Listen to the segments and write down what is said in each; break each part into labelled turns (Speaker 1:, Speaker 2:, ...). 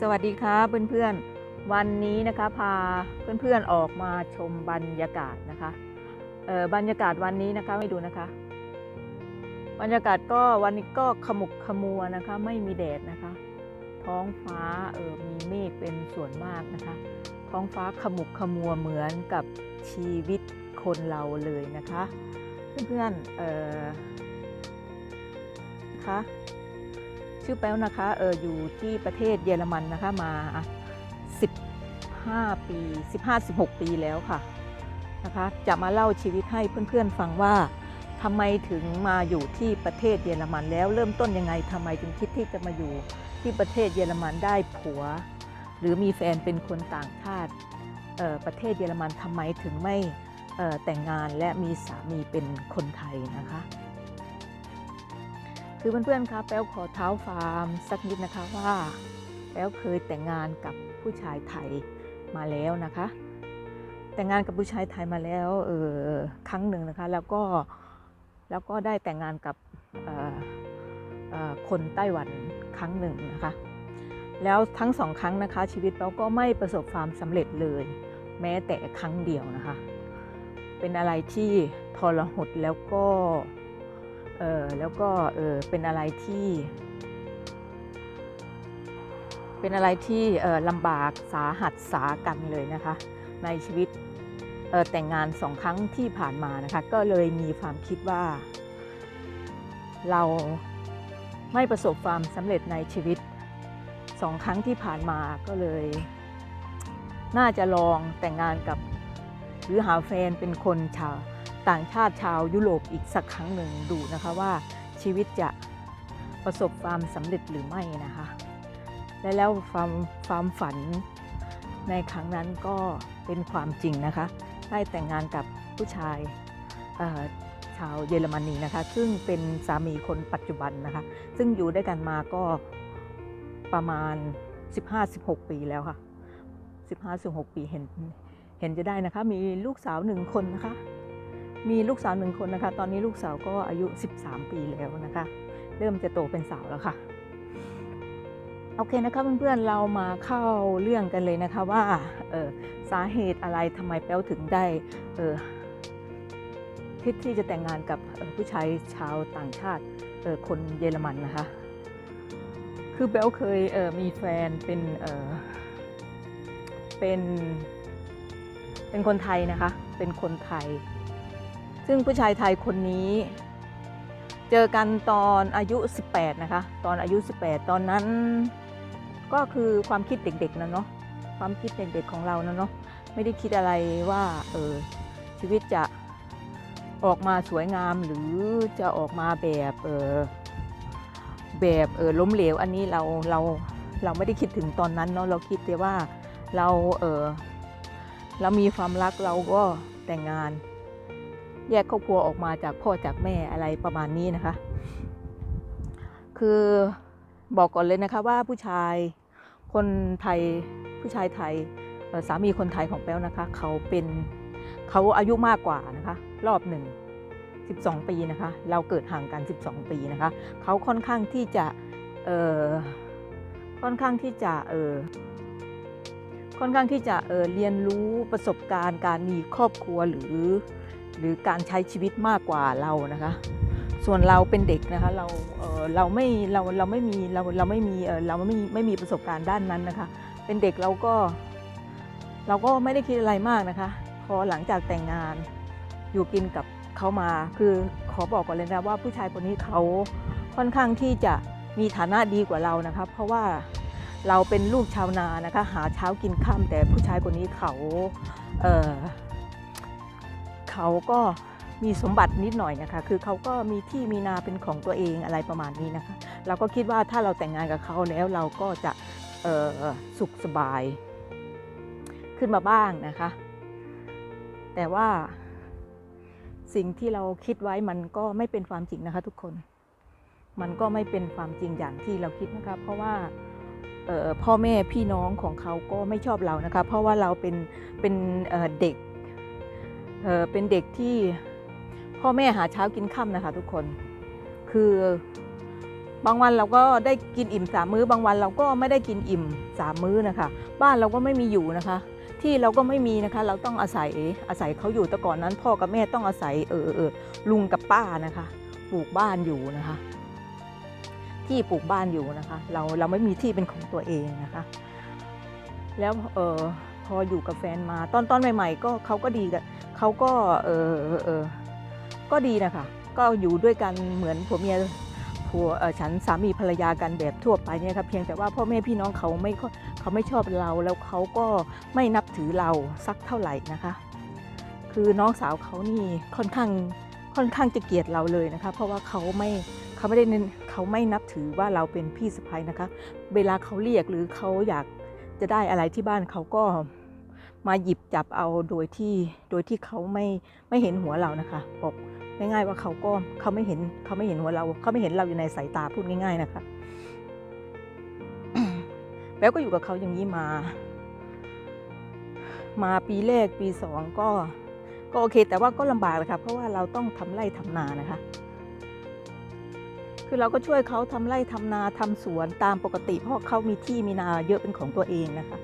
Speaker 1: สวัสดีครับเพื่อนๆ วันนี้นะคะพาเพื่อนๆออกมาชมบรรยากาศนะคะเออบรรยากาศวันนี้นะคะให้ดูนะคะ บรรยากาศก็วันนี้ก็ขมุกขมัวนะคะไม่มีแดดนะคะ ท้องฟ้าเออมีเมฆเป็นส่วนมากนะคะ ท้องฟ้าขมุกขมัวเหมือนกับชีวิตคนเราเลยนะคะ เพื่อนๆเออนะคะ ชื่อแป้วนะคะเอออยู่ที่ประเทศเยอรมันนะคะมา 15 ปี 15-16 ปีแล้วค่ะนะคะจะมาเล่าชีวิตให้เพื่อนๆฟังว่าทำไมถึงมาอยู่ที่ประเทศเยอรมันแล้วเริ่มต้นยังไงทำไมถึงคิดที่จะมาอยู่ที่ประเทศเยอรมันได้ผัว หรือมีแฟนเป็นคนต่างชาติประเทศเยอรมันทำไมถึงไม่แต่งงานและมีสามีเป็นคนไทยนะคะ คือเพื่อนๆคะแป้วขอเท้าฟาร์มสักนิดนะคะว่า แป้วเคยแต่งงานกับผู้ชายไทยมาแล้วนะคะ แต่งงานกับผู้ชายไทยมาแล้วเออครั้งหนึ่งนะคะ แล้วก็แล้วก็ได้แต่งงานกับคนไต้หวันครั้งหนึ่งนะคะ แล้วทั้งสองครั้งนะคะ ชีวิตแป้วก็ไม่ประสบความสำเร็จเลย แม้แต่ครั้งเดียวนะคะ เป็นอะไรที่ทรหดแล้วก็ เออแล้วก็เออเป็นอะไรที่ เป็นอะไรที่เออลำบากสาหัสสากันเลยนะคะ ในชีวิตเออแต่งงานสองครั้งที่ผ่านมานะคะ ก็เลยมีความคิดว่า เราไม่ประสบความสำเร็จในชีวิตสองครั้งที่ผ่านมาก็เลย น่าจะลองแต่งงานกับหรือหาแฟนเป็นคนชาว ต่างชาติชาวยุโรปอีกสักครั้งหนึ่งดูนะคะว่าชีวิตจะประสบความสำเร็จหรือไม่นะคะ และแล้วความความฝันในครั้งนั้นก็เป็นความจริงนะคะ ได้แต่งงานกับผู้ชายชาวเยอรมนีนะคะ ซึ่งเป็นสามีคนปัจจุบันนะคะ ซึ่งอยู่ด้วยกันมาก็ประมาณ 15-16 ปีแล้วค่ะ 15-16 ปีเห็นเห็นจะได้นะคะ มีลูกสาวหนึ่งคนนะคะ มีลูกสาวหนึ่งคนนะคะ ตอนนี้ลูกสาวก็อายุ 13 ปีแล้วนะคะ เริ่มจะโตเป็นสาวแล้วค่ะ โอเคนะคะเพื่อนๆเรามาเข้าเรื่องกันเลยนะคะว่าสาเหตุอะไรทำไมแป้วถึงได้คิดที่จะแต่งงานกับผู้ชายชาวต่างชาติคนเยอรมันนะคะ คือแป้วเคยเมีแฟนเป็นเเป็นเป็นคนไทยนะคะ เป็นคนไทย ซึ่งผู้ชายไทยคนนี้ เจอกันตอนอายุ 18 นะคะ ตอนอายุ 18 ตอนนั้นก็คือความคิดเด็กๆนะเนาะความคิดเด็กๆของเรานะเนาะไม่ได้คิดอะไรว่าเออชีวิตจะออกมาสวยงามหรือจะออกมาแบบเออแบบเออล้มเหลวอันนี้เราเราเราไม่ได้คิดถึงตอนนั้นเนาะเราคิดแต่ว่าเราเออเรามีความรักเราก็แต่งงาน แยกครอบครัวออกมาจากพ่อจากแม่อะไรประมาณนี้นะคะ คือบอกก่อนเลยนะคะว่าผู้ชายคนไทยผู้ชายไทยสามีคนไทยของแป้วนะคะ เขาเป็นเขาอายุมากกว่านะคะ รอบหนึ่ง12 ปีนะคะ เราเกิดห่างกัน 12 ปีนะคะ เขาค่อนข้างที่จะเออค่อนข้างที่จะเออค่อนข้างที่จะเออเรียนรู้ประสบการณ์การมีครอบครัวหรือ หรือการใช้ชีวิตมากกว่าเรานะคะ ส่วนเราเป็นเด็กนะคะเราเออเราไม่เราเราไม่มีเราเราไม่มีเออเราไม่มีไม่มีประสบการณ์ด้านนั้นนะคะ เป็นเด็กเราก็ เราก็ไม่ได้คิดอะไรมากนะคะ พอหลังจากแต่งงานอยู่กินกับเขามา คือขอบอกก่อนเลยนะว่าผู้ชายคนนี้เขาค่อนข้างที่จะมีฐานะดีกว่าเรานะคะ เพราะว่าเราเป็นลูกชาวนานะคะ หาเช้ากินข้ามแต่ผู้ชายคนนี้เขาเออ เขาก็มีสมบัตินิดหน่อยนะคะ คือเขาก็มีที่มีนาเป็นของตัวเองอะไรประมาณนี้นะคะ เราก็คิดว่าถ้าเราแต่งงานกับเขาแล้วเราก็จะสุขสบายขึ้นมาบ้างนะคะ แต่ว่าสิ่งที่เราคิดไว้มันก็ไม่เป็นความจริงนะคะทุกคน มันก็ไม่เป็นความจริงอย่างที่เราคิดนะคะ เพราะว่าพ่อแม่พี่น้องของเขาก็ไม่ชอบเรานะคะ เพราะว่าเราเป็นเป็นเด็ก เเป็นเด็กที่พ่อแม่หาเช้ากินค่ำนะคะทุกคน คือบางวันเราก็ได้กินอิ่มสามมื้อบางวันเราก็ไม่ได้กินอิ่มสามมื้อนะคะ บ้านเราก็ไม่มีอยู่นะคะ ที่เราก็ไม่มีนะคะ เราต้องอาศัยอาศัยเขาอยู่แต่ก่อนนั้น พ่อกับแม่ต้องอาศัยเออเออลุงกับป้านะคะปลูกบ้านอยู่นะคะ ที่ปลูกบ้านอยู่นะคะ เราเราไม่มีที่เป็นของตัวเองนะคะ แล้วเออ พออยู่กับแฟนมา ตอนตอนใหม่ ๆ ก็เขาก็ดีกับเขาก็เออเออก็ดีนะคะก็อยู่ด้วยกันเหมือนผัวเมียผัวฉันสามีภรรยากันแบบทั่วไปเนี่ยครับเพียงแต่ว่าพ่อแม่พี่น้องเขาไม่เขาไม่ชอบเรา แล้วเขาก็ไม่นับถือเราสักเท่าไหร่นะคะ คือน้องสาวเขานี่ค่อนข้างค่อนข้างจะเกลียดเราเลยนะคะ เพราะว่าเขาไม่เขาไม่ได้เน้นเขาไม่นับถือว่าเราเป็นพี่สะใภ้นะคะ เวลาเขาเรียกหรือเขาอยาก จะได้อะไรที่บ้านเขาก็มาหยิบจับเอาโดยที่โดยที่เขาไม่ไม่เห็นหัวเรานะคะบอกง่ายๆว่าเขาก็เขาไม่เห็นเขาไม่เห็นหัวเราเขาไม่เห็นเราอยู่ในสายตาพูดง่าย ๆนะคะแล้วก็อยู่กับเขาอย่างนี้มา มาปีแรกปีสองก็ก็โอเค แต่ว่าก็ลำบากเลยค่ะเพราะว่าเราต้องทำไร่ทำนานะคะ คือเราก็ช่วยเขาทำไร่ทำนาทำสวนตามปกติ เพราะเขามีที่มีนาเยอะเป็นของตัวเองนะคะ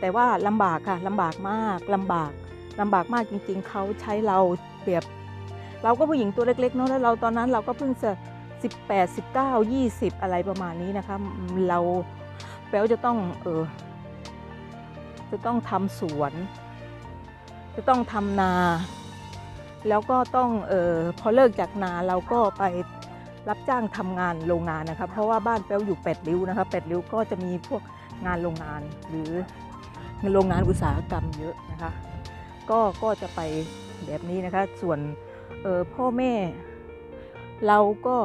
Speaker 1: แต่ว่าลำบากค่ะลำบากมากลำบากลำบากมากจริง ๆเขาใช้เราเปรียบ เราก็ผู้หญิงตัวเล็กๆเนาะแล้วเราตอนนั้นเราก็เพิ่งจะ18 19 20 อะไรประมาณนี้นะคะ เราแปลว่าจะต้องเออจะต้องทำสวน จะต้องทำนา แล้วก็ต้องเออพอเลิกจากนาเราก็ไป รับจ้างทำงานโรงงานนะคะเพราะว่าบ้านแป้วอยู่แปดริ้วนะคะแปดริ้วก็จะมีพวกงานโรงงานหรือโรงงานอุตสาหกรรมเยอะนะคะก็ก็จะไปแบบนี้นะคะส่วนออพ่อแม่เราก็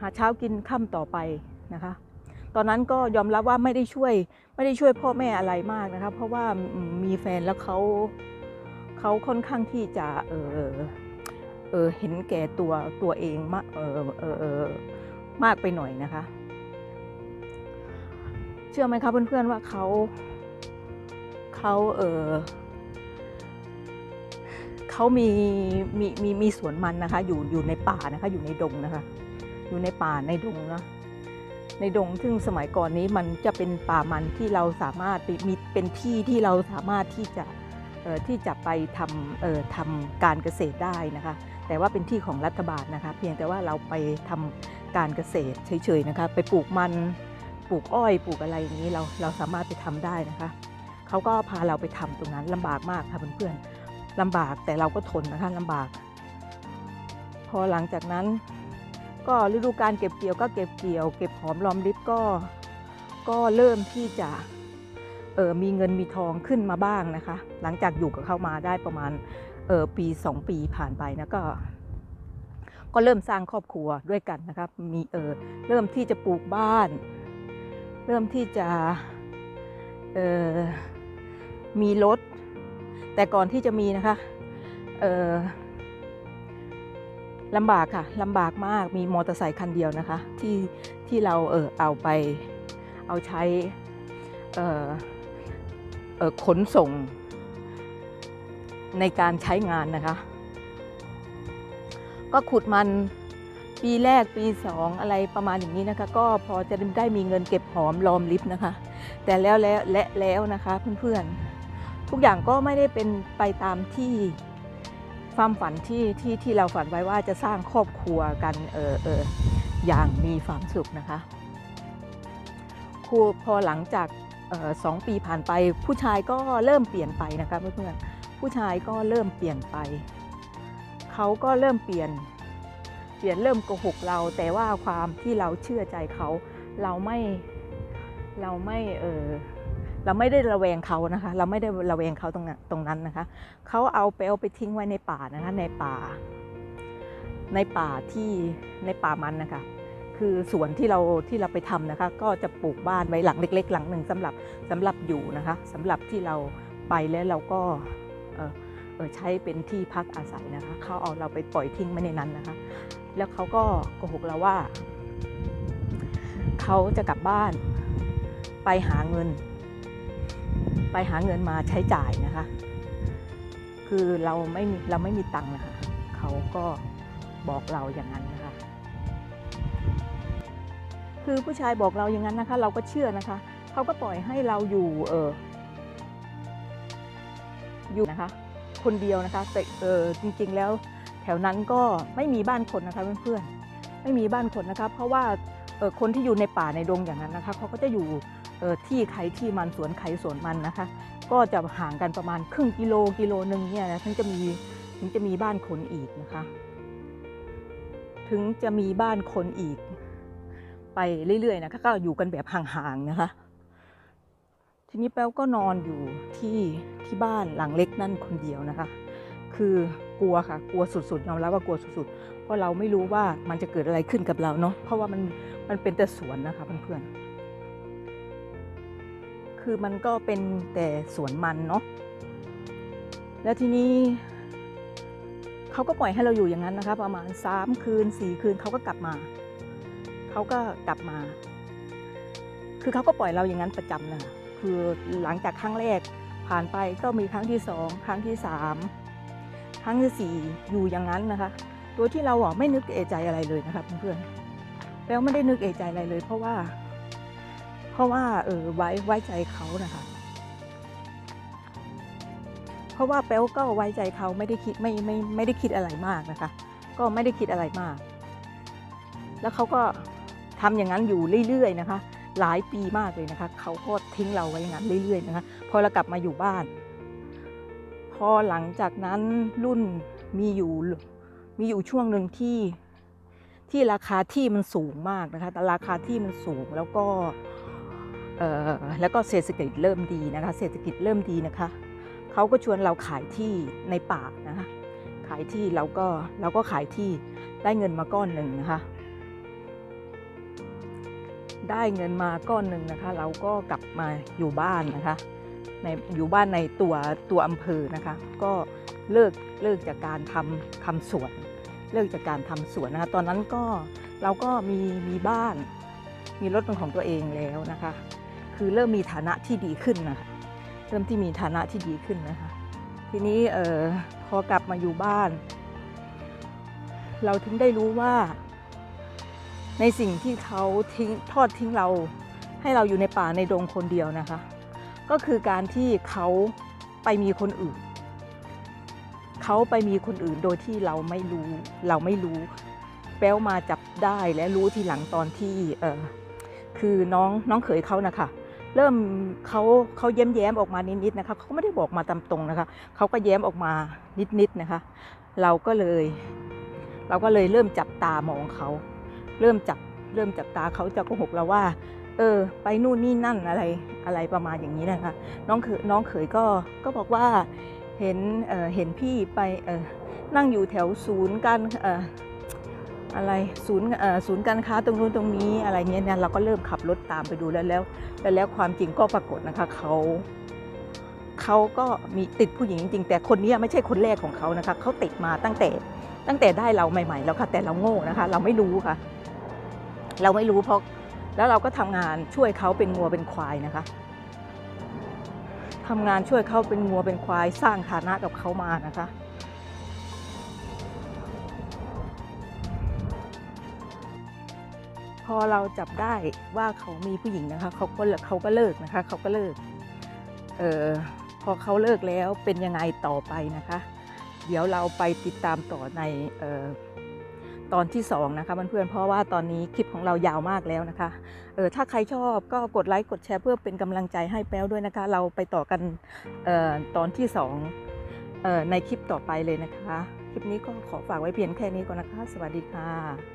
Speaker 1: หาเช้ากินค่ำต่อไปนะคะ ตอนนั้นก็ยอมรับว่าไม่ได้ช่วยไม่ได้ช่วยพ่อแม่อะไรมากนะคะเพราะว่ามีแฟนแล้วเขาเขาค่อนข้างที่จะเออ ออเห็นแก่ตัวตัวเองมากเออเออเออมากไปหน่อยนะคะ เชื่อไหมคะเพื่อนๆว่าเขาเขาเออเขามีมีมีมีสวนมันนะคะ อยู่อยู่ในป่านะคะ อยู่ในดงนะคะ อยู่ในป่าในดงนะในดงซึ่งสมัยก่อนนี้มันจะเป็นป่ามันที่เราสามารถมีเป็นที่ที่เราสามารถที่จะที่จะไปทำเอ่อทำการเกษตรได้นะคะ แต่ว่าเป็นที่ของรัฐบาลนะคะ เพียงแต่ว่าเราไปทำการเกษตรเฉยๆนะคะ ไปปลูกมันปลูกอ้อยปลูกอะไรอย่างนี้เราเราสามารถไปทำได้นะคะเขาก็พาเราไปทำตรงนั้นลำบากมากค่ะเพื่อนๆลำบากแต่เราก็ทนนะคะลำบาก พอหลังจากนั้น ก็ฤดูการเก็บเกี่ยวก็เก็บเกี่ยว เก็บหอมรอมริบก็ก็เริ่มที่จะเออมีเงินมีทองขึ้นมาบ้างนะคะ หลังจากอยู่กับเขามาได้ประมาณ เออปีสองปีผ่านไปนะก็ ก็เริ่มสร้างครอบครัวด้วยกันนะครับ มีเออเริ่มที่จะปลูกบ้าน เริ่มที่จะเออมีรถ แต่ก่อนที่จะมีนะคะเออลำบากค่ะลำบากมากมีมอเตอร์ไซค์คันเดียวนะคะ ที่ที่เราเออเอาไปเอาใช้เออเออขนส่ง ในการใช้งานนะคะ ก็ขุดมันปีแรกปีสองอะไรประมาณอย่างนี้นะคะ ก็พอจะได้มีเงินเก็บหอมรอมริบนะคะ แต่แล้วแล้วและแล้วนะคะ เพื่อนๆ ทุกอย่างก็ไม่ได้เป็นไปตามที่ความฝันที่ที่ที่เราฝันไว้ว่าจะสร้างครอบครัวกันเออเอออย่างมีความสุขนะคะครูพอหลังจากออสองปีผ่านไปผู้ชายก็เริ่มเปลี่ยนไปนะคะเพื่อนๆ ผู้ชายก็เริ่มเปลี่ยนไป เขาก็เริ่มเปลี่ยน เปลี่ยนเริ่มโกหกเรา แต่ว่าความที่เราเชื่อใจเขา เราไม่เราไม่เออเราไม่ได้ระแวงเขานะคะ เราไม่ได้ระแวงเขาตรงนั้นตรงนั้นนะคะเขาเอาไปเอาไปทิ้งไว้ในป่านะคะในป่า ในป่าที่ในป่ามันนะคะคือสวนที่เราที่เราไปทำนะคะ ก็จะปลูกบ้านไว้หลังเล็ก ๆ หลังหนึ่งสำหรับสำหรับอยู่นะคะสำหรับที่เราไปแล้วเราก็ ใช้เป็นที่พักอาศัยนะคะ เขาเอาเราไปปล่อยทิ้งไว้ในนั้นนะคะ แล้วเขาก็โกหกเราว่า เขาจะกลับบ้านไปหาเงิน ไปหาเงินมาใช้จ่ายนะคะ คือเราไม่เราไม่มีตังค์นะคะ เขาก็บอกเราอย่างนั้นนะคะ คือผู้ชายบอกเราอย่างนั้นนะคะ เราก็เชื่อนะคะ เขาก็ปล่อยให้เราอยู่เออ อยู่นะคะ คนเดียวนะคะแต่เออจริงๆแล้วแถวนั้นก็ไม่มีบ้านคนนะคะเพื่อนๆไม่มีบ้านคนนะคะเพราะว่าเออคนที่อยู่ในป่าในดงอย่างนั้นนะคะเขาก็จะอยู่เออที่ใครที่มันสวนใครสวนมันนะคะ ก็จะห่างกันประมาณครึ่งกิโลกิโลหนึ่งเนี่ยนะถึงจะมีถึงจะมีบ้านคนอีกนะคะ ถึงจะมีบ้านคนอีก ไปเรื่อยๆนะคะก็อยู่กันแบบห่างๆนะคะ ทีนี้แป้วก็นอนอยู่ที่ ที่บ้านหลังเล็กนั่นคนเดียวนะคะ คือกลัวค่ะกลัวสุดๆยอมรับว่ากลัวสุดๆเพราะเราไม่รู้ว่ามันจะเกิดอะไรขึ้นกับเราเนาะเพราะว่ามันมันเป็นแต่สวนนะคะเพื่อนๆคือมันก็เป็นแต่สวนมันเนาะแล้วทีนี้เขาก็ปล่อยให้เราอยู่อย่างนั้นนะคะ ประมาณสามคืนสี่คืนเขาก็กลับมาเขาก็กลับมา คือเขาก็ปล่อยเราอย่างนั้นประจำนะคะคือหลังจากครั้งแรก ผ่านไปก็มีครั้งที่สองครั้งที่สามครั้งที่สี่อยู่อย่างนั้นนะคะ โดยที่เราอะไม่นึกเอะใจอะไรเลยนะคะเพื่อนๆแปลว่าไม่ได้นึกเอะใจอะไรเลย เพราะว่า เพราะว่าเออไว้ไว้ใจเขานะคะ เพราะว่าแป๊วก็ไว้ใจเขาไม่ได้คิดไม่ไม่ไม่ได้คิดอะไรมากนะคะ ก็ไม่ได้คิดอะไรมาก แล้วเขาก็ทำอย่างนั้นอยู่เรื่อยๆนะคะ หลายปีมากเลยนะคะ เขาก็ทิ้งเราไว้อย่างนั้นเรื่อยๆนะคะ พอเรากลับมาอยู่บ้าน พอหลังจากนั้นรุ่นมีอยู่มีอยู่ช่วงหนึ่งที่ที่ราคาที่มันสูงมากนะคะ แต่ราคาที่มันสูงแล้วก็เอ่อแล้วก็เศรษฐกิจเริ่มดีนะคะ เศรษฐกิจเริ่มดีนะคะ เขาก็ชวนเราขายที่ในป่านะคะ ขายที่เราก็เราก็ขายที่ได้เงินมาก้อนหนึ่งนะคะ ได้เงินมาก้อนหนึ่งนะคะ เราก็กลับมาอยู่บ้านนะคะในอยู่บ้านในตัวตัวอำเภอนะคะ ก็เลิกเลิกจากการทำทำสวน เลิกจากการทำสวนนะคะ ตอนนั้นก็เราก็มีมีบ้าน มีรถเป็นของตัวเองแล้วนะคะ คือเริ่มมีฐานะที่ดีขึ้นนะคะเริ่มที่มีฐานะที่ดีขึ้นนะคะ ทีนี้เออพอกลับมาอยู่บ้าน เราถึงได้รู้ว่า ในสิ่งที่เขาทิ้งทอดทิ้งเรา ให้เราอยู่ในป่าในดงคนเดียวนะคะ ก็คือการที่เขาไปมีคนอื่น เขาไปมีคนอื่นโดยที่เราไม่รู้เราไม่รู้ แป้วมาจับได้และรู้ทีหลังตอนที่เออคือน้องน้องเขยเขานะคะเริ่มเขาเขาแย้มแย้มออกมานิดๆนะคะเขาไม่ได้บอกมาตามตรงนะคะเขาก็แย้มออกมานิดๆนะคะ เราก็เลย เราก็เลยเริ่มจับตามองเขา เริ่มจับเริ่มจับตาเขาจะโกหกเราว่า เออ ไปนู่นนี่นั่นอะไรอะไรประมาณอย่างนี้นะคะน้องเขยน้องเขยก็ก็บอกว่าเห็นเออเห็นพี่ไปเออนั่งอยู่แถวศูนย์การเอออะไรศูนย์ศูนย์การค้าตรงนู้นตรงนี้อะไรเงี้ยเนี่ยเราก็เริ่มขับรถตามไปดูแล้วแล้วแล้วความจริงก็ปรากฏนะคะเขาเขาก็มีติดผู้หญิงจริงแต่คนนี้ไม่ใช่คนแรกของเขานะคะเขาติดมาตั้งแต่ ตั้งแต่ได้เราใหม่ๆแล้วค่ะแต่เราโง่นะคะ เราไม่รู้ค่ะ เราไม่รู้เพราะแล้วเราก็ทำงานช่วยเขาเป็นงัวเป็นควายนะคะทำงานช่วยเขาเป็นงัวเป็นควาย สร้างฐานะกับเขามานะคะพอเราจับได้ว่าเขามีผู้หญิงนะคะเขาก็เลิกเขาก็เลิกนะคะเขาก็เลิกเออพอเขาเลิกแล้วเป็นยังไงต่อไปนะคะ เดี๋ยวเราไปติดตามต่อในออตอนที่สองนะคะเพื่อนๆเพราะว่าตอนนี้คลิปของเรายาวมากแล้วนะคะเออถ้าใครชอบก็กดไลค์กดแชร์เพื่อเป็นกำลังใจให้แป้วด้วยนะคะ เราไปต่อกันออตอนที่สองในคลิปต่อไปเลยนะคะ คลิปนี้ก็ขอฝากไว้เพียงแค่นี้ก่อนนะคะ สวัสดีค่ะ